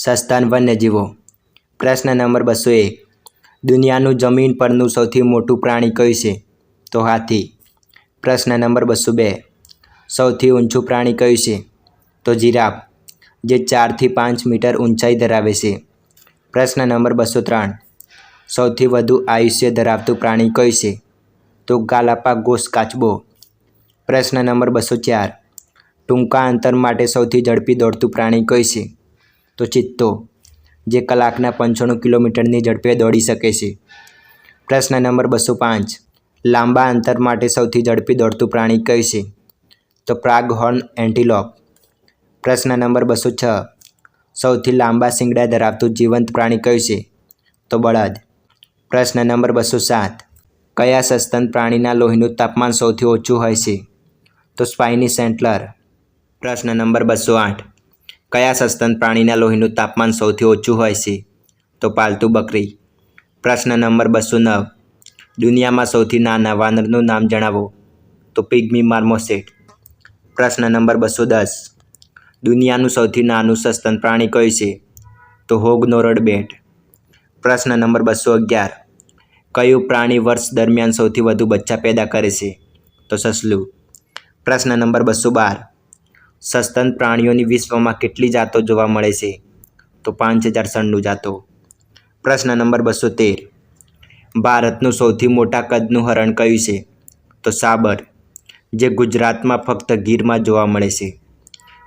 સસ્તન વન્યજીવો પ્રશ્ન નંબર બસો એક. દુનિયાનું જમીન પરનું સૌથી મોટું પ્રાણી કયું છે? તો હાથી. પ્રશ્ન નંબર બસો બે. સૌથી ઊંચું પ્રાણી કયું છે? તો જીરાફ, જે ચારથી પાંચ મીટર ઊંચાઈ ધરાવે છે. પ્રશ્ન નંબર બસો ત્રણ. સૌથી વધુ આયુષ્ય ધરાવતું પ્રાણી કયું છે? તો ગાલાપાગોસ કાચબો. પ્રશ્ન નંબર બસો ચાર. ટૂંકા અંતર માટે સૌથી ઝડપી દોડતું પ્રાણી કયું છે? તો ચિત્તો, જે કલાકના પંચાણું કિલોમીટરની ઝડપે દોડી શકે છે. પ્રશ્ન નંબર બસો પાંચ. લાંબા અંતર માટે સૌથી ઝડપી દોડતું પ્રાણી કયું છે? તો પ્રાગહોર્ન એન્ટીલોપ. પ્રશ્ન નંબર બસો છ. સૌથી લાંબા શિંગડા ધરાવતું જીવંત પ્રાણી કયું છે? તો બળદ. પ્રશ્ન નંબર બસો સાત. કયા સસ્તન પ્રાણીના લોહીનું તાપમાન સૌથી ઓછું હોય છે? તો સ્પાઇની સેન્ટલર. પ્રશ્ન નંબર બસો આઠ. કયા સસ્તન પ્રાણીના લોહીનું તાપમાન સૌથી ઓછું હોય છે? તો પાલતુ બકરી. પ્રશ્ન નંબર બસો નવ. દુનિયામાં સૌથી નાના વાનરનું નામ જણાવો. તો પિગ્મી માર્મોસેટ. પ્રશ્ન નંબર બસો દસ. દુનિયાનું સૌથી નાનું સસ્તન પ્રાણી કયું છે? તો હોગનોરડ બેટ. પ્રશ્ન નંબર બસો અગિયાર. કયું પ્રાણી વર્ષ દરમિયાન સૌથી વધુ બચ્ચા પેદા કરે છે? તો સસલું. પ્રશ્ન નંબર બસો બાર. સસ્તન પ્રાણીઓની વિશ્વમાં કેટલી જાતો જોવા મળે છે? તો પાંચ હજાર સન્નું જાતો. પ્રશ્ન નંબર બસો તેર ભારતનું સૌથી મોટા કદનું હરણ કયું છે? તો સાબર, જે ગુજરાતમાં ફક્ત ગીરમાં જોવા મળે છે.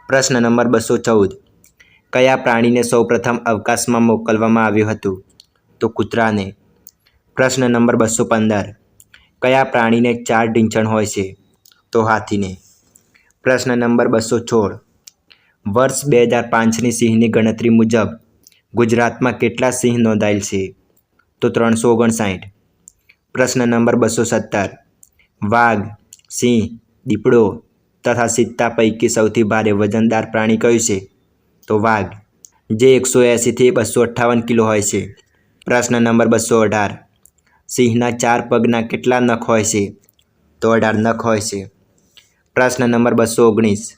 પ્રશ્ન નંબર બસો ચૌદ કયા પ્રાણીને સૌપ્રથમ અવકાશમાં મોકલવામાં આવ્યું હતું? તો કૂતરાને. પ્રશ્ન નંબર બસો પંદર કયા પ્રાણીને ચાર ઢીંચણ હોય છે? તો હાથીને. પ્રશ્ન નંબર બસો સોળ. વર્ષ બે હજાર પાંચની સિંહની ગણતરી મુજબ ગુજરાતમાં કેટલા સિંહ નોંધાયેલ છે? તો ત્રણસો ઓગણસાઠ. પ્રશ્ન નંબર બસો સત્તર. વાઘ, સિંહ, દીપડો તથા સિત્તા પૈકી સૌથી ભારે વજનદાર પ્રાણી કયું છે? તો વાઘ, જે એકસો એંસીથી બસો અઠ્ઠાવન કિલો હોય છે. પ્રશ્ન નંબર બસો અઢાર. સિંહના ચાર પગના કેટલા નખ હોય છે? તો અઢાર નખ હોય છે. પ્રશ્ન નંબર બસો ઓગણીસ.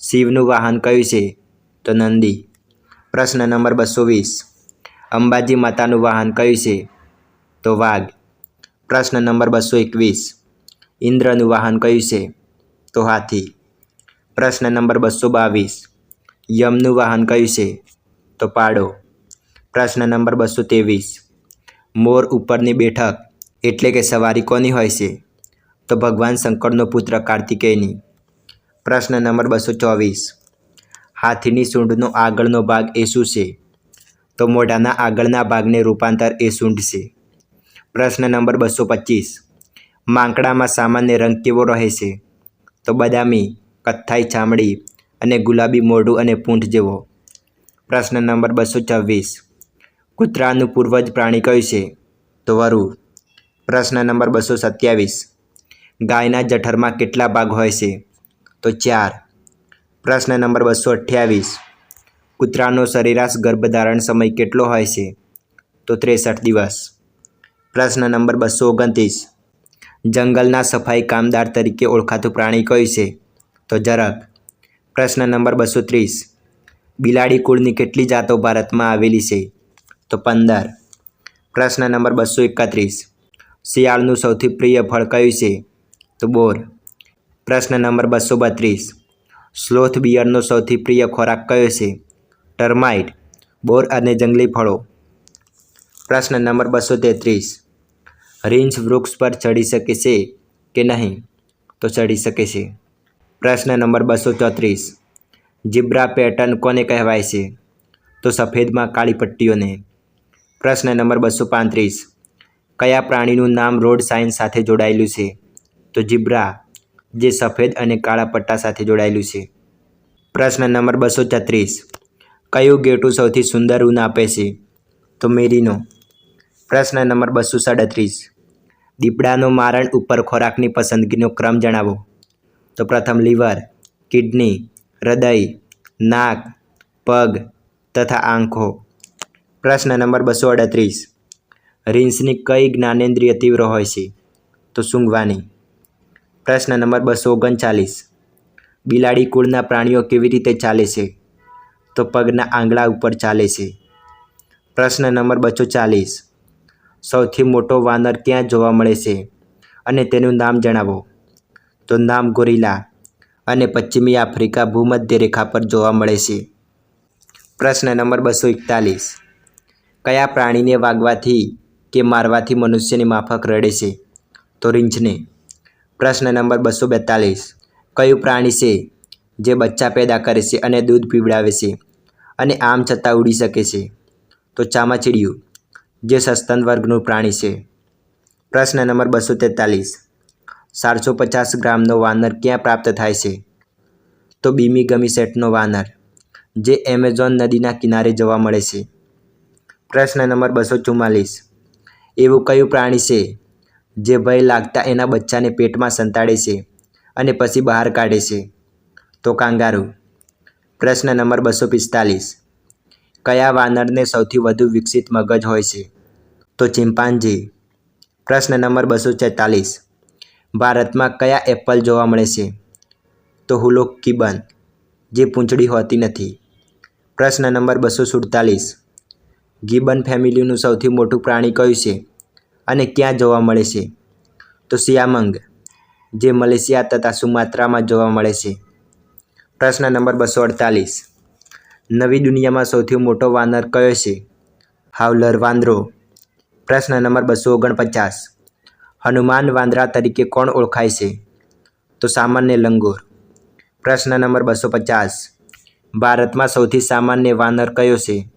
શિવનું વાહન કયું છે? તો નંદી. પ્રશ્ન નંબર બસો વીસ. અંબાજી માતાનું વાહન કયું છે? તો વાઘ. પ્રશ્ન નંબર બસો એકવીસ. ઇન્દ્રનું વાહન કયું છે? તો હાથી. પ્રશ્ન નંબર બસો બાવીસ. યમનું વાહન કયું છે? તો પાડો. પ્રશ્ન નંબર બસો ત્રેવીસ. મોર ઉપરની બેઠક એટલે કે સવારી કોની હોય છે? તો ભગવાન શંકરનો પુત્ર કાર્તિકેયની. પ્રશ્ન નંબર બસો ચોવીસ. હાથીની સૂંઢનો આગળનો ભાગ એ શું છે? તો મોઢાના આગળના ભાગને રૂપાંતર એ સૂંઢ છે. પ્રશ્ન નંબર બસો પચીસ. માંકડામાં સામાન્ય રંગ કેવો રહે છે? તો બદામી, કથ્થાઈ ચામડી અને ગુલાબી મોઢું અને પૂંઠ જેવો. પ્રશ્ન નંબર બસો છવ્વીસ. કૂતરાનું પૂર્વજ પ્રાણી કયું છે? તો વરુ પ્રશ્ન નંબર બસો સત્યાવીસ. ગાયના જઠરમાં કેટલા ભાગ હોય છે? તો ચાર. પ્રશ્ન નંબર બસો અઠ્યાવીસ. કૂતરાનો સરેરાશ ગર્ભધારણ સમય કેટલો હોય છે? તો ત્રેસઠ દિવસ. પ્રશ્ન નંબર બસો ઓગણત્રીસ. જંગલના સફાઈ કામદાર તરીકે ઓળખાતું પ્રાણી કયું છે? તો જરક પ્રશ્ન નંબર બસો ત્રીસ. બિલાડી કુળની કેટલી જાતો ભારતમાં આવેલી છે? તો પંદર. પ્રશ્ન નંબર બસો એકત્રીસ. શિયાળનું સૌથી પ્રિય ફળ કયું છે? તો બોર પ્રશ્ન નંબર બસો બત્રીસ. સ્લોથ બિયરનો સૌથી પ્રિય ખોરાક કયો છે? ટર્માઇટ, બોર અને જંગલી ફળો. પ્રશ્ન નંબર બસો તેત્રીસ. રીંછ વૃક્ષ પર ચડી શકે છે કે નહીં? તો ચડી શકે છે. પ્રશ્ન નંબર બસો ચોત્રીસ. જીબ્રા પેટર્ન કોને કહેવાય છે? તો સફેદમાં કાળી પટ્ટીઓને. પ્રશ્ન નંબર બસો પાંત્રીસ. કયા પ્રાણીનું નામ રોડ સાઇન સાથે જોડાયેલું છે? તો જીબ્રા, જે સફેદ અને કાળા પટ્ટા સાથે જોડાયેલું છે. પ્રશ્ન નંબર બસો છત્રીસ. કયું ગેટું સૌથી સુંદર ઊન આપે છે? તો મેરીનો. પ્રશ્ન નંબર બસો સાડત્રીસ. દીપડાનો મારણ ઉપર ખોરાકની પસંદગીનો ક્રમ જણાવો. તો પ્રથમ લીવર, કિડની, હૃદય, નાક, પગ તથા આંખો. પ્રશ્ન નંબર બસો અડત્રીસ રીંછની કઈ જ્ઞાનેન્દ્રિય તીવ્ર હોય છે? તો સૂંઘવાની. પ્રશ્ન નંબર બસો ઓગણચાલીસ. બિલાડી કુળના પ્રાણીઓ કેવી રીતે ચાલે છે? તો પગના આંગળા ઉપર ચાલે છે. પ્રશ્ન નંબર બસો ચાલીસ. સૌથી મોટો વાનર ક્યાં જોવા મળે છે? અને તેનું નામ જણાવો. તો નામ ગોરિલા. અને પશ્ચિમી આફ્રિકા ભૂમધ્ય રેખા પર જોવા મળે છે. પ્રશ્ન નંબર બસો એકતાલીસ. કયા પ્રાણીને વાગવાથી કે મારવાથી મનુષ્યની માફક રડે છે? તો રીંછને. પ્રશ્ન નંબર બસો બેતાલીસ. કયું પ્રાણી છે જે બચ્ચા પેદા કરે છે અને દૂધ પીવડાવે છે અને આમ છતાં ઉડી શકે છે? તો ચામાચીડિયું, જે સસ્તન વર્ગનું પ્રાણી છે. પ્રશ્ન નંબર બસો તેતાલીસ. ચારસો પચાસ ગ્રામનો વાનર ક્યાં પ્રાપ્ત થાય છે? તો બીમી ગમી સેટનો વાનર, જે એમેઝોન નદીના કિનારે જોવા મળે છે. પ્રશ્ન નંબર બસો ચુમ્માલીસ. એવું કયું પ્રાણી છે જે ભય લાગતા એના બચ્ચાને પેટમાં સંતાડે છે અને પછી બહાર કાઢે છે. તો કાંગારું, પ્રશ્ન નંબર બસો પિસ્તાલીસ. કયા વાનરને સૌથી વધુ વિકસિત મગજ હોય છે? તો ચિમ્પાન્જી પ્રશ્ન નંબર બસો છેતાલીસ. ભારતમાં કયા એપલ જોવા મળે છે? તો હુલો કિબન જે પૂંછડી હોતી નથી. પ્રશ્ન નંબર બસો સુડતાલીસ. ગિબન ફેમિલીનું સૌથી મોટું પ્રાણી કયું છે? અને ક્યાં જોવા મળે છે? તો સિયામંગ, જે મલેશિયા તથા સુમાત્રામાં જોવા મળે છે. પ્રશ્ન નંબર બસો અડતાલીસ. નવી દુનિયામાં સૌથી મોટો વાનર કયો છે? હાવલર વાંદરો. પ્રશ્ન નંબર બસો ઓગણપચાસ. હનુમાન વાંદરા તરીકે કોણ ઓળખાય છે? તો સામાન્ય લંગોર. પ્રશ્ન નંબર બસો પચાસ. ભારતમાં સૌથી સામાન્ય વાનર કયો છે?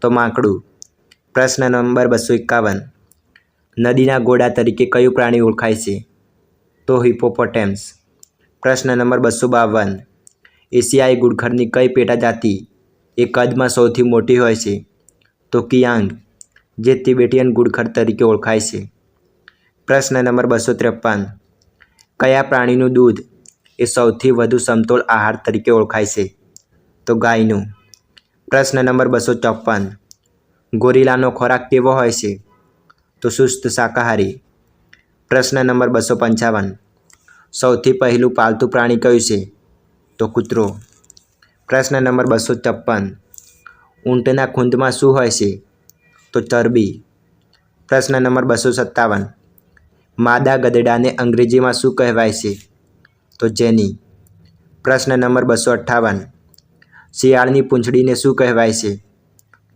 તો માંકડું. પ્રશ્ન નંબર બસો એકાવન. નદીના ઘોડા તરીકે કયું પ્રાણી ઓળખાય છે? તો હિપોપોટેમ્સ પ્રશ્ન નંબર બસો બાવન. એશિયાઈ ગુડખરની કઈ પેટા જાતિ એ કદમાં સૌથી મોટી હોય છે? તો કિયાંગ, જે તિબેટિયન ગુડખર તરીકે ઓળખાય છે. પ્રશ્ન નંબર બસો ત્રેપન કયા પ્રાણીનું દૂધ એ સૌથી વધુ સમતોલ આહાર તરીકે ઓળખાય છે? તો ગાયનું. પ્રશ્ન નંબર બસો ચોપન ગોરીલાનો ખોરાક કેવો હોય છે? તો સુસ્ત શાકાહારી. પ્રશ્ન નંબર બસો પંચાવન. સૌથી પહેલું પાલતુ પ્રાણી કયું છે? તો કૂતરો. પ્રશ્ન નંબર બસો છપ્પન. ઊંટના ખૂંદમાં શું હોય છે? તો ચરબી. પ્રશ્ન નંબર બસો સત્તાવન. માદા ગદડાને અંગ્રેજીમાં શું કહેવાય છે? તો જેની. પ્રશ્ન નંબર બસો અઠ્ઠાવન. શિયાળની પૂંછડીને શું કહેવાય છે?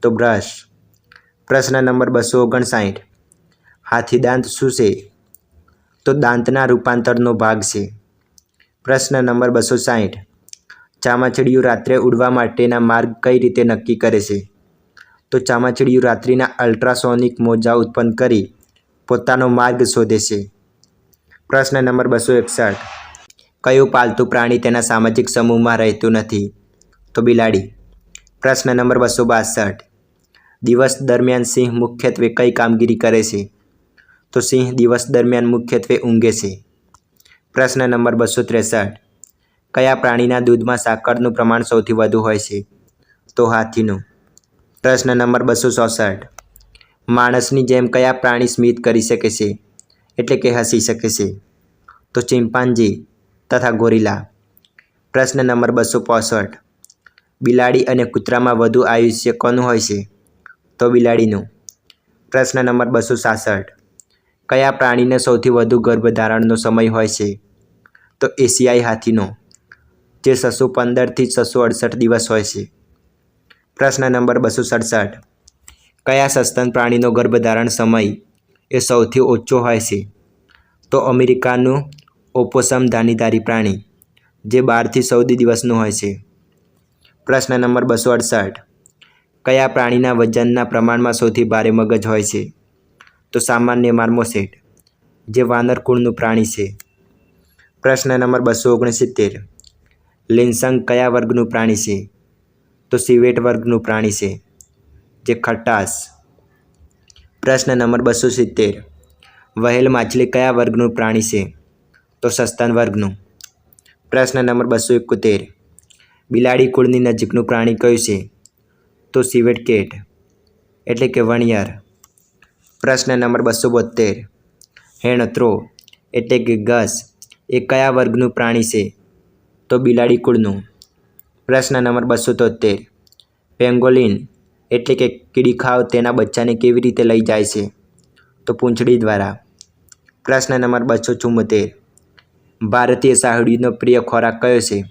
તો બ્રશ. પ્રશ્ન નંબર બસો ઓગણસાઠ. હાથીદાંત શું છે તો દાંતના રૂપાંતરનો ભાગ છે. પ્રશ્ન નંબર બસો સાઠ ચામાચીડિયું રાત્રે ઉડવા માટેના માર્ગ કઈ રીતે નક્કી કરે છે? તો ચામાચીડિયું રાત્રિના અલ્ટ્રાસોનિક મોજા ઉત્પન્ન કરી પોતાનો માર્ગ શોધે છે. પ્રશ્ન નંબર બસો એકસઠ. કયું પાલતુ પ્રાણી તેના સામાજિક સમૂહમાં રહેતું નથી? તો બિલાડી. પ્રશ્ન નંબર બસો બાસઠ. દિવસ દરમિયાન સિંહ મુખ્યત્વે કઈ કામગીરી કરે છે? તો સિંહ દિવસ દરમિયાન મુખ્યત્વે ઊંઘે છે. પ્રશ્ન નંબર બસો ત્રેસઠ. કયા પ્રાણીના દૂધમાં સાકરનું પ્રમાણ સૌથી વધુ હોય છે? તો હાથીનું. પ્રશ્ન નંબર બસો ચોસઠ. માણસની જેમ કયા પ્રાણી સ્મિત કરી શકે છે? એટલે કે હસી શકે છે? તો ચિમ્પાન્જી તથા ગોરીલા. પ્રશ્ન નંબર બસો પોસઠ. બિલાડી અને કૂતરામાં વધુ આયુષ્ય કોનું હોય છે? તો બિલાડીનું. પ્રશ્ન નંબર બસો સાસઠ. કયા પ્રાણીને સૌથી વધુ ગર્ભધારણનો સમય હોય છે? તો એશિયાઈ હાથીનો, જે છસો પંદરથી છસો અડસઠ દિવસ હોય છે. પ્રશ્ન નંબર બસો સડસઠ. કયા સસ્તન પ્રાણીનો ગર્ભધારણ સમય એ સૌથી ઓછો હોય છે? તો અમેરિકાનું ઓપોસમ ધાનીધારી પ્રાણી, જે બારથી ચૌદ દિવસનું હોય છે. પ્રશ્ન નંબર બસો અડસઠ. કયા પ્રાણીના વજનના પ્રમાણમાં સૌથી ભારે મગજ હોય છે? તો સામાન્ય માર્મોસેટ જે વાનર કુળનું પ્રાણી છે. પ્રશ્ન નંબર બસો ઓગણસિત્તેર. લિન્સંગ કયા વર્ગનું પ્રાણી છે? તો સિવેટ વર્ગનું પ્રાણી છે, જે ખટાશ પ્રશ્ન નંબર બસો સિત્તેર. વહેલ માછલી કયા વર્ગનું પ્રાણી છે? તો સસ્તન વર્ગનું. પ્રશ્ન નંબર બસો એકોતેર. બિલાડી કુળની નજીકનું પ્રાણી કયું છે? તો સિવેટ કેટ, એટલે કે વણિયાર. પ્રશ્ન નંબર બસો બોતેર હેણત્રો એટલે કે ઘસ એ કયા વર્ગનું પ્રાણી છે? તો બિલાડી કુળનું. પ્રશ્ન નંબર બસો તોતેર પેંગોલિન, એટલે કે કીડી ખાવ તેના બચ્ચાને કેવી રીતે લઈ જાય છે? તો પૂંછડી દ્વારા. પ્રશ્ન નંબર બસો ચુમ્મોતેર ભારતીય સાહડીનો પ્રિય ખોરાક કયો છે?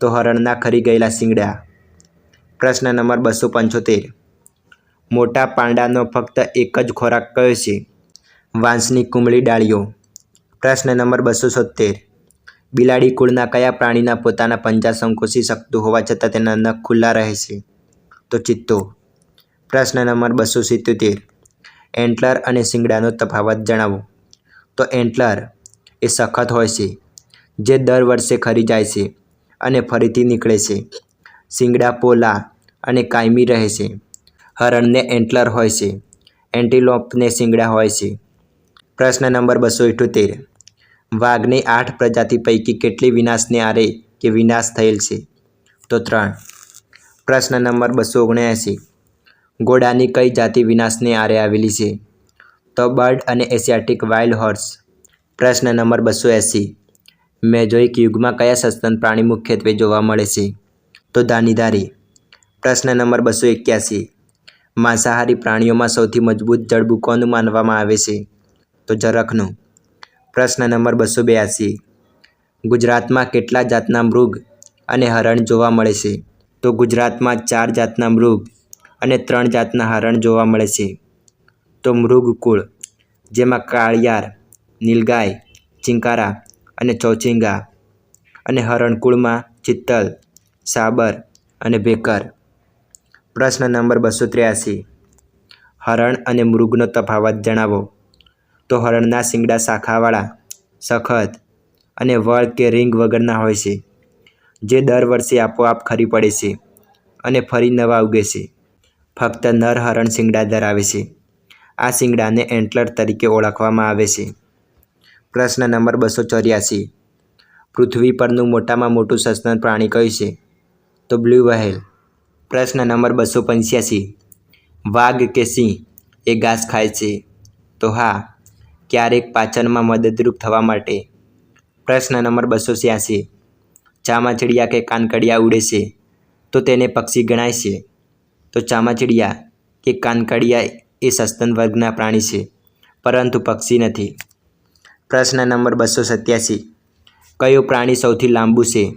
તો હરણના ખરી ગયેલા શિંગડા. પ્રશ્ન નંબર બસો પંચોતેર. મોટા પાંડાનો ફક્ત એક જ ખોરાક કયો છે? વાંસની કુમળી ડાળીઓ. પ્રશ્ન નંબર બસો સોતેર બિલાડી કુળના કયા પ્રાણીના પોતાના પંજા સંકોચી શકતું હોવા છતાં તેના નખ ખુલ્લા રહે છે? તો ચિત્તો. પ્રશ્ન નંબર બસો સિત્યોતેર. એન્ટલર અને શિંગડાનો તફાવત જણાવો. તો એન્ટલર એ સખત હોય છે, જે દર વર્ષે ખરી જાય છે અને ફરીથી નીકળે છે. શિંગડા પોલા અને કાયમી રહે છે. હરણને એન્ટલર હોય છે. એન્ટીલોપને શિંગડા હોય છે. પ્રશ્ન નંબર બસો ઇઠોતેર વાઘની આઠ પ્રજાતિ પૈકી કેટલી વિનાશને આરે કે વિનાશ થયેલ છે? તો ત્રણ. પ્રશ્ન નંબર બસો ઓગણએંસી. ઘોડાની કઈ જાતિ વિનાશને આરે આવેલી છે? તો બર્ડ અને એશિયાટિક વાઇલ્ડ હોર્સ. પ્રશ્ન નંબર બસો એંસી. મેજોઇક યુગમાં કયા સસ્તન પ્રાણી મુખ્યત્વે જોવા મળે છે? તો દાનીદારી પ્રશ્ન નંબર બસો એક્યાસી. માંસાહારી પ્રાણીઓમાં સૌથી મજબૂત જડબું કોનું માનવામાં આવે છે. તો જરખનું પ્રશ્ન નંબર બસો બ્યાસી. ગુજરાતમાં કેટલા જાતના મૃગ અને હરણ જોવા મળે છે? તો ગુજરાતમાં ચાર જાતના મૃગ અને ત્રણ જાતના હરણ જોવા મળે છે. તો મૃગકુળ જેમાં કાળિયાર, નીલગાય, ચિંકારા અને ચોચિંગા અને હરણકુળમાં ચિત્તલ, સાબર અને ભેકર પ્રશ્ન નંબર બસો ત્ર્યાસી હરણ અને મૃગનો તફાવત જણાવો. તો હરણના શિંગડા શાખાવાળા, સખત અને વળ કે રિંગ વગરના હોય છે, જે દર વર્ષે આપોઆપ ખરી પડે છે અને ફરી નવા ઉગે છે. ફક્ત નર હરણ શિંગડા ધરાવે છે. આ શિંગડાને એન્ટલર તરીકે ઓળખવામાં આવે છે. પ્રશ્ન નંબર બસો ચોર્યાસી પૃથ્વી પરનું મોટામાં મોટું સસ્તન પ્રાણી કયું છે? તો બ્લુ વહેલ. પ્રશ્ન નંબર બસો પંચ્યાસી. વાઘ કે સિંહ? એ ઘાસ ખાય છે. તો હા. ક્યારેક પાચનમાં મદદરૂપ થવા માટે? પ્રશ્ન નંબર બસો છ્યાસી. ચામાચીડિયા કે કાનકડિયા ઉડે છે? તો તેને પક્ષી ગણાય છે. તો ચામાચીડિયા કે કાનકડિયા એ સસ્તન વર્ગના પ્રાણી છે, પરંતુ પક્ષી નથી. પ્રશ્ન નંબર બસો સત્યાસી. કયો પ્રાણી સૌથી લાંબુ છે?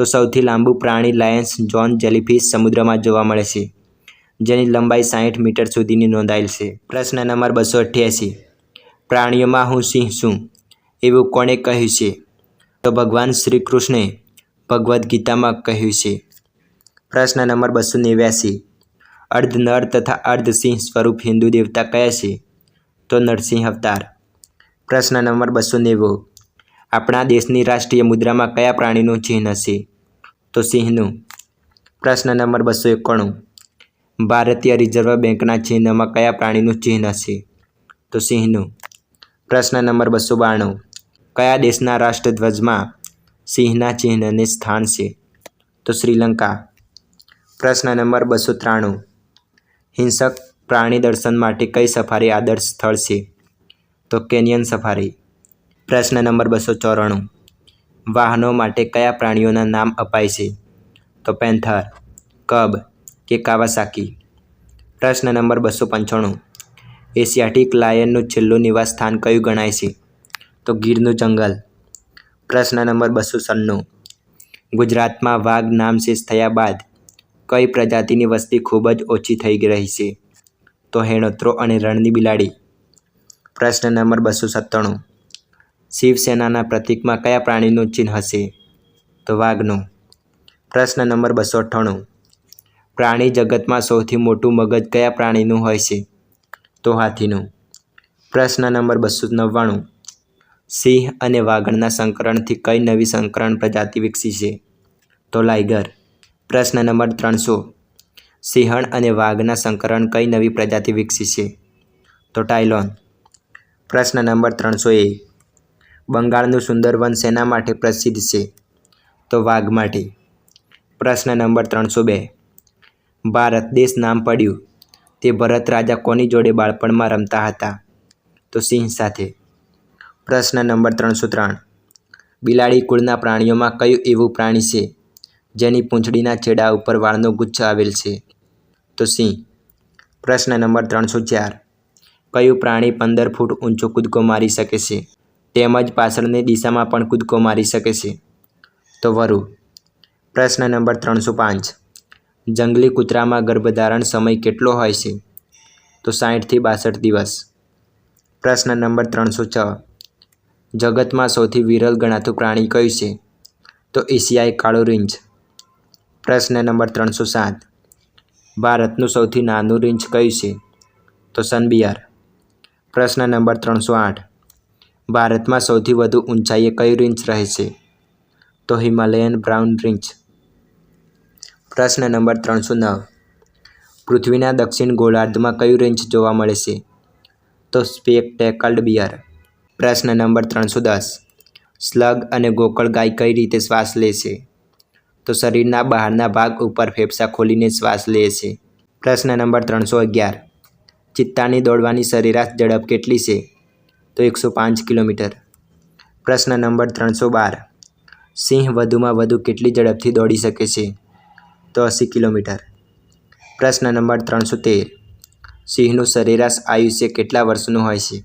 તો સૌથી લાંબુ પ્રાણી લાયન્સ જોન જેલીફિશ સમુદ્રમાં જોવા મળે છે, જેની લંબાઈ સાહીઠ મીટર સુધીની નોંધાયેલ છે. પ્રશ્ન નંબર બસો અઠ્યાસી. પ્રાણીઓમાં હું સિંહ છું, એવું કોણે કહ્યું છે? તો ભગવાન શ્રી કૃષ્ણે ભગવદ્ ગીતામાં કહ્યું છે. પ્રશ્ન નંબર બસો નેવ્યાસી. અર્ધ નર તથા અર્ધ સિંહ સ્વરૂપ હિન્દુ દેવતા કયા છે? તો નરસિંહ અવતાર. પ્રશ્ન નંબર બસો નેવું. આપણા દેશની રાષ્ટ્રીય મુદ્રામાં કયા પ્રાણીનું ચિહ્ન છે? તો સિંહનું. પ્રશ્ન નંબર બસો એકોણું. ભારતીય રિઝર્વ બેંકના ચિહ્નમાં કયા પ્રાણીનું ચિહ્ન છે? તો સિંહનું. પ્રશ્ન નંબર બસો બાણું. કયા દેશના રાષ્ટ્રધ્વજમાં સિંહના ચિહ્નને સ્થાન છે? તો શ્રીલંકા. પ્રશ્ન નંબર બસો ત્રાણું. હિંસક પ્રાણી દર્શન માટે કઈ સફારી આદર્શ સ્થળ છે? તો કેનિયન સફારી. પ્રશ્ન નંબર બસો ચોરાણું. વાહનો માટે કયા પ્રાણીઓના નામ અપાય છે? તો પેન્થર, કબ કે કાવાસાકી? પ્રશ્ન નંબર બસો પંચાણું. એશિયાટિક લાયનનું છેલ્લું નિવાસ સ્થાન કયું ગણાય છે? તો ગીરનું જંગલ. પ્રશ્ન નંબર બસો સન્નું. ગુજરાતમાં વાઘ નામશેષ થયા બાદ કઈ પ્રજાતિની વસ્તી ખૂબ જ ઓછી થઈ રહી છે? તો હેણોત્રો અને રણની બિલાડી. પ્રશ્ન નંબર બસો સત્તાણું. શિવસેનાના પ્રતીકમાં કયા પ્રાણીનું ચિહ્ન હશે? તો વાઘનું. પ્રશ્ન નંબર બસો અઠ્ઠાણું. પ્રાણી જગતમાં સૌથી મોટું મગજ કયા પ્રાણીનું હોય છે? તો હાથીનું. પ્રશ્ન નંબર બસો નવ્વાણું. સિંહ અને વાઘણના સંકરણથી કઈ નવી સંકરણ પ્રજાતિ વિકસી છે? તો લાઇગર પ્રશ્ન નંબર ત્રણસો. સિંહણ અને વાઘના સંકરણ કઈ નવી પ્રજાતિ વિકસી છે? તો ટાઇલોન. પ્રશ્ન નંબર ત્રણસો એક. બંગાળનું સુંદરવન શેના માટે પ્રસિદ્ધ છે. તો વાઘ માટે. પ્રશ્ન નંબર ત્રણસો બે. ભારત દેશ નામ પડ્યું. તે ભરત રાજા કોની જોડે બાળપણમાં રમતા હતા? તો સિંહ સાથે. પ્રશ્ન નંબર ત્રણસો ત્રણ. બિલાડી કુળના પ્રાણીઓમાં કયું એવું પ્રાણી છે, જેની પૂંછડીના છેડા ઉપર વાળનો ગુચ્છ આવેલ છે? તો સિંહ. પ્રશ્ન નંબર ત્રણસો ચાર. કયું પ્રાણી પંદર ફૂટ ઊંચો કૂદકો મારી શકે છે? તેમજ પાછળની દિશામાં પણ કૂદકો મારી શકે છે. તો વરુ, પ્રશ્ન નંબર ત્રણસો પાંચ. જંગલી કૂતરામાં ગર્ભધારણ સમય કેટલો હોય છે? તો સાહીઠથી બાસઠ દિવસ. પ્રશ્ન નંબર ત્રણસો છ. જગતમાં સૌથી વિરલ ગણાતું પ્રાણી કયું છે? તો એશિયાઈ કાળો રીંછ. પ્રશ્ન નંબર ત્રણસો સાત. ભારતનું સૌથી નાનું રીંછ કયું છે? તો સનબિયાર પ્રશ્ન નંબર ત્રણસો આઠ. ભારતમાં સૌથી વધુ ઊંચાઈએ કયું રીંછ રહે છે? તો હિમાલયન બ્રાઉન રીંછ પ્રશ્ન નંબર ત્રણસો નવ. પૃથ્વીના દક્ષિણ ગોળાર્ધમાં કયું રેન્જ જોવા મળે છે? તો સ્પેકટેકલ્ડ બિયર. પ્રશ્ન નંબર ત્રણસો દસ. સ્લગ અને ગોકળ ગાય કઈ રીતે શ્વાસ લે છે? તો શરીરના બહારના ભાગ ઉપર ફેફસા ખોલીને શ્વાસ લે છે. પ્રશ્ન નંબર ત્રણસો અગિયાર. ચિત્તાની દોડવાની સરેરાશ ઝડપ કેટલી છે? તો એકસો પાંચ કિલોમીટર. પ્રશ્ન નંબર ત્રણસો બાર. સિંહ વધુમાં વધુ કેટલી ઝડપથી દોડી શકે છે? તો અસી કિલોમીટર. પ્રશ્ન નંબર ત્રણસો તેર. સિંહનું સરેરાશ આયુષ્ય કેટલા વર્ષનું હોય છે?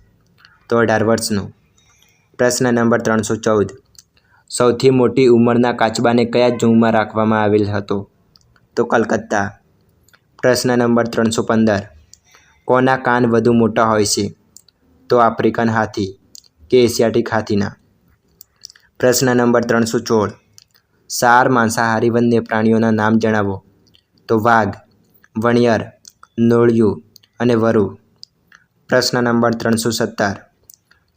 તો અઢાર વર્ષનું. પ્રશ્ન નંબર ત્રણસો ચૌદ. સૌથી મોટી ઉંમરના કાચબાને કયા ઝૂમાં રાખવામાં આવેલ હતો? તો કલકત્તા. પ્રશ્ન નંબર ત્રણસો પંદર. કોના કાન વધુ મોટા હોય છે? તો આફ્રિકન હાથી કે એશિયાટિક હાથીના. પ્રશ્ન નંબર ત્રણસો સોળ સાર માંસાહારી વન્ય પ્રાણીઓના નામ જણાવો. તો વાઘ, વણિયર, નોળિયું અને વરુ. પ્રશ્ન નંબર ત્રણસો સત્તર.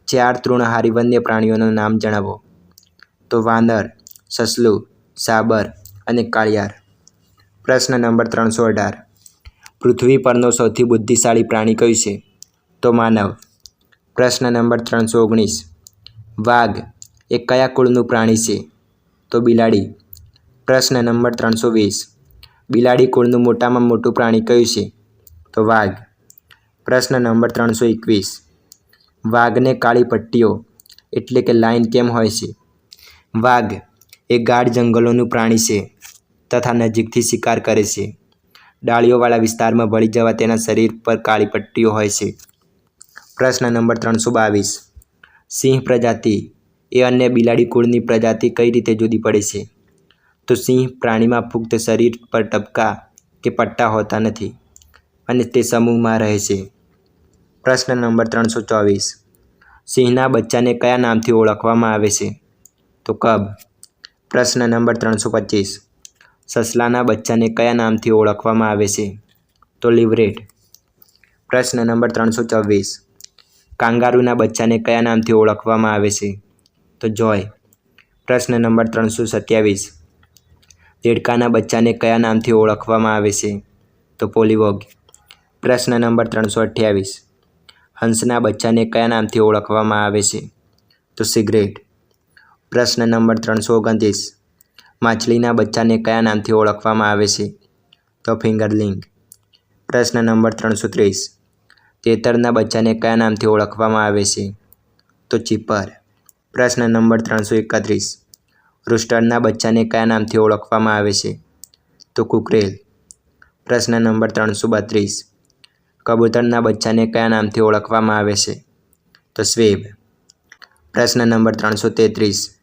ચાર તૃણહારી વન્ય પ્રાણીઓના નામ જણાવો. તો વાંદર સસલું, સાબર અને કાળિયાર. પ્રશ્ન નંબર ત્રણસો અઢાર. પૃથ્વી પરનો સૌથી બુદ્ધિશાળી પ્રાણી કયું છે? તો માનવ. પ્રશ્ન નંબર ત્રણસો ઓગણીસ. વાઘ એ કયા કુળનું પ્રાણી છે? તો બિલાડી. પ્રશ્ન નંબર ત્રણસો વીસ. બિલાડી કુળનું મોટામાં મોટું પ્રાણી કયું છે? તો વાઘ. પ્રશ્ન નંબર ત્રણસો એકવીસ. વાઘને કાળી પટ્ટીઓ એટલે કે લાઈન કેમ હોય છે? વાઘ એ ગાઢ જંગલોનું પ્રાણી છે તથા નજીકથી શિકાર કરે છે. ડાળીઓવાળા વિસ્તારમાં ભળી જવા તેના શરીર પર કાળી પટ્ટીઓ હોય છે. પ્રશ્ન નંબર ત્રણસો બાવીસ. સિંહ પ્રજાતિ એ અન્ય બિલાડી કુળની પ્રજાતિ કઈ રીતે જુદી પડે છે? તો સિંહ પ્રાણીમાં પુખ્ત શરીર પર ટપકા કે પટ્ટા હોતા નથી અને તે સમૂહમાં રહે છે. પ્રશ્ન નંબર ત્રણસો ચોવીસ. સિંહના બચ્ચાને કયા નામથી ઓળખવામાં આવે છે? તો કબ? પ્રશ્ન નંબર ત્રણસો પચીસ. સસલાના બચ્ચાને કયા નામથી ઓળખવામાં આવે છે? તો લિવરેટ. પ્રશ્ન નંબર ત્રણસો છવ્વીસ કાંગારૂના બચ્ચાને કયા નામથી ઓળખવામાં આવે છે? તો જોય. પ્રશ્ન નંબર ત્રણસો સત્યાવીસ. દેડકાના બચ્ચાને કયા નામથી ઓળખવામાં આવે છે? તો પોલીવોગ. પ્રશ્ન નંબર ત્રણસો અઠ્યાવીસ. હંસના બચ્ચાને કયા નામથી ઓળખવામાં આવે છે? તો સિગરેટ. પ્રશ્ન નંબર ત્રણસો ઓગણત્રીસ. માછલીના બચ્ચાને કયા નામથી ઓળખવામાં આવે છે? તો ફિંગરલિંગ. પ્રશ્ન નંબર ત્રણસો ત્રીસ. તેતરના બચ્ચાને કયા નામથી ઓળખવામાં આવે છે? તો ચીપર પ્રશ્ન નંબર ત્રણસો એકત્રીસ. રૂસ્ટરના બચ્ચાને કયા નામથી ઓળખવામાં આવે છે? તો કુકરેલ. પ્રશ્ન નંબર ત્રણસો બત્રીસ. કબૂતરના બચ્ચાને કયા નામથી ઓળખવામાં આવે છે? તો સ્વેબ. પ્રશ્ન નંબર ત્રણસો તેત્રીસ.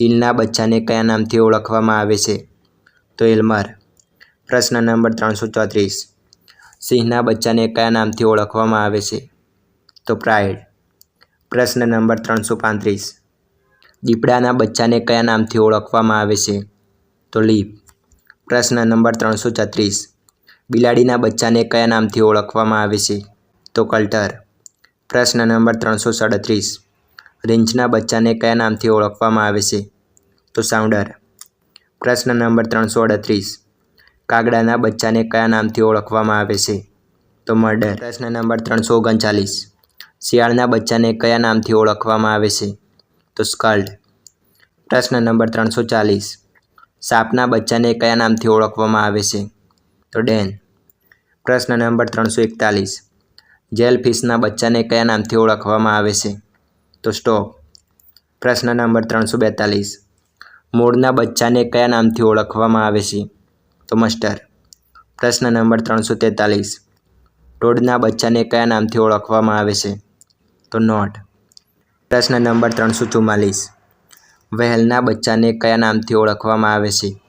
ઈલના બચ્ચાને કયા નામથી ઓળખવામાં આવે છે? તો એલમર. પ્રશ્ન નંબર ત્રણસો ચોત્રીસ. સિંહના બચ્ચાને કયા નામથી ઓળખવામાં આવે છે? તો પ્રાઇડ. પ્રશ્ન નંબર ત્રણસો પાંત્રીસ. દીપડાના બચ્ચાને કયા નામથી ઓળખવામાં આવે છે? તો લીપ. પ્રશ્ન નંબર ત્રણસો છત્રીસ. બિલાડીના બચ્ચાને કયા નામથી ઓળખવામાં આવે છે? તો કલ્ટર. પ્રશ્ન નંબર ત્રણસો સાડત્રીસ. રીંછના બચ્ચાને કયા નામથી ઓળખવામાં આવે છે? તો સાઉન્ડર. પ્રશ્ન નંબર ત્રણસો અડત્રીસ. કાગડાના બચ્ચાને કયા નામથી ઓળખવામાં આવે છે? તો મર્ડર. પ્રશ્ન નંબર ત્રણસો ઓગણચાલીસ. શિયાળના બચ્ચાને કયા નામથી ઓળખવામાં આવે છે? તો સ્કલ્ડ. પ્રશ્ન નંબર ત્રણસો ચાલીસ. સાપના બચ્ચાને કયા નામથી ઓળખવામાં આવે છે? તો ડેન. પ્રશ્ન નંબર ત્રણસો એકતાલીસ. જેલફિશના બચ્ચાને કયા નામથી ઓળખવામાં આવે છે? તો સ્ટોપ. પ્રશ્ન નંબર ત્રણસો બેતાલીસ. મોરના બચ્ચાને કયા નામથી ઓળખવામાં આવે છે? તો મસ્ટર પ્રશ્ન નંબર ત્રણસો તેતાલીસ. ટોડના બચ્ચાને કયા નામથી ઓળખવામાં આવે છે? તો નોટ. પ્રશ્ન નંબર ત્રણસો ચુમ્માલીસ. વહેલના બચ્ચાને કયા નામથી ઓળખવામાં આવે છે?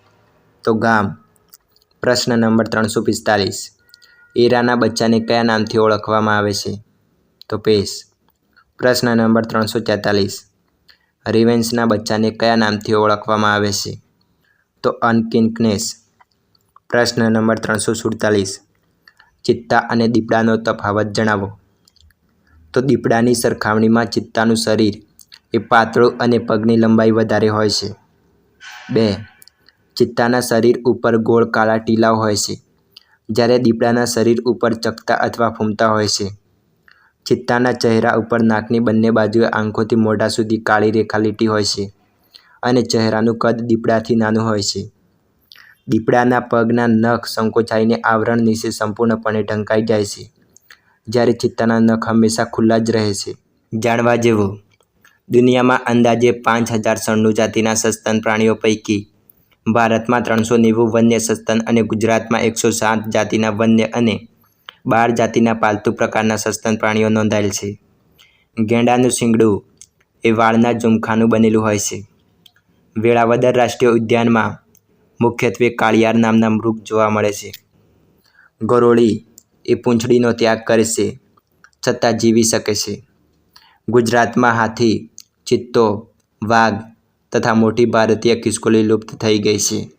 તો ગામ. પ્રશ્ન નંબર ત્રણસો પિસ્તાલીસ. ઈરાના બચ્ચાને કયા નામથી ઓળખવામાં આવે છે? તો પેસ પ્રશ્ન નંબર ત્રણસો તેતાલીસ. રિવેન્સના બચ્ચાને કયા નામથી ઓળખવામાં આવે છે? તો અનકિન્કનેસ પ્રશ્ન નંબર ત્રણસો સુડતાલીસ. ચિત્તા અને દીપડાનો તફાવત જણાવો. તો દીપડાની સરખામણીમાં ચિત્તાનું શરીર એ પાતળું અને પગની લંબાઈ વધારે હોય છે. બે, ચિત્તાના શરીર ઉપર ગોળ કાળા ટીલાઓ હોય છે, જ્યારે દીપડાના શરીર ઉપર ચકતા અથવા ફૂમતા હોય છે. ચિત્તાના ચહેરા ઉપર નાકની બંને બાજુએ આંખોથી મોઢા સુધી કાળી રેખા લીટી હોય છે અને ચહેરાનું કદ દીપડાથી નાનું હોય છે. દીપડાના પગના નખ સંકોચાઈને આવરણ નીચે સંપૂર્ણપણે ઢંકાઈ જાય છે, જ્યારે ચિત્તાના નખ હંમેશા ખુલ્લા જ રહે છે. જાણવા જેવું, દુનિયામાં અંદાજે પાંચ હજાર સણનું જાતિના સસ્તન પ્રાણીઓ પૈકી ભારતમાં ત્રણસો નેવું વન્ય સસ્તન અને ગુજરાતમાં એકસો સાત જાતિના વન્ય અને બાર જાતિના પાલતુ પ્રકારના સસ્તન પ્રાણીઓ નોંધાયેલ છે. ગેંડાનું શિંગડું એ વાળના ઝુમખાનું બનેલું હોય છે. વેળાવદર રાષ્ટ્રીય ઉદ્યાનમાં મુખ્યત્વે કાળિયાર નામના મૃગ જોવા મળે છે. ગરોળી એ પૂંછડીનો ત્યાગ કરે છે, છતાં જીવી શકે છે. ગુજરાતમાં હાથી, ચિત્તો, વાઘ તથા મોટી ભારતીય ખિસકોલી લુપ્ત થઈ ગઈ છે.